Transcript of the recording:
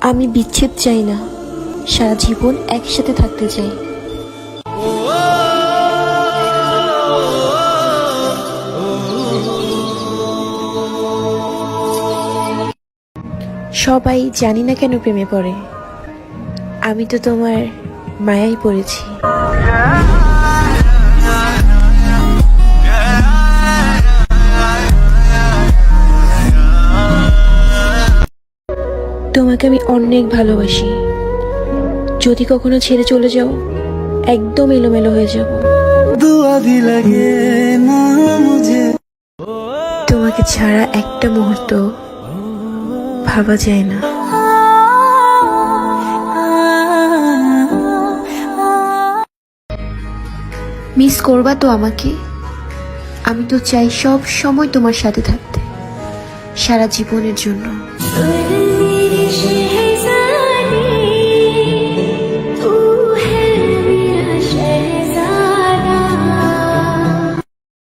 আমি বিচ্ছেদ চাই না। সারা জীবন একসাথে থাকতে চাই। সবাই জানি না কেন প্রেমে পড়ে। আমি তো তোমার মায়াই পড়েছি। তোমাকে আমি অনেক ভালোবাসি। যদি কখনো ছেড়ে চলে যাও একদম এলোমেলো হয়ে যাব। তোমাকে ছাড়া একটা মুহূর্ত ভাবা যায় না। মিস করবা তো আমাকে? আমি তো চাই সব সময় তোমার সাথে থাকতে সারা জীবনের জন্য। Jesus.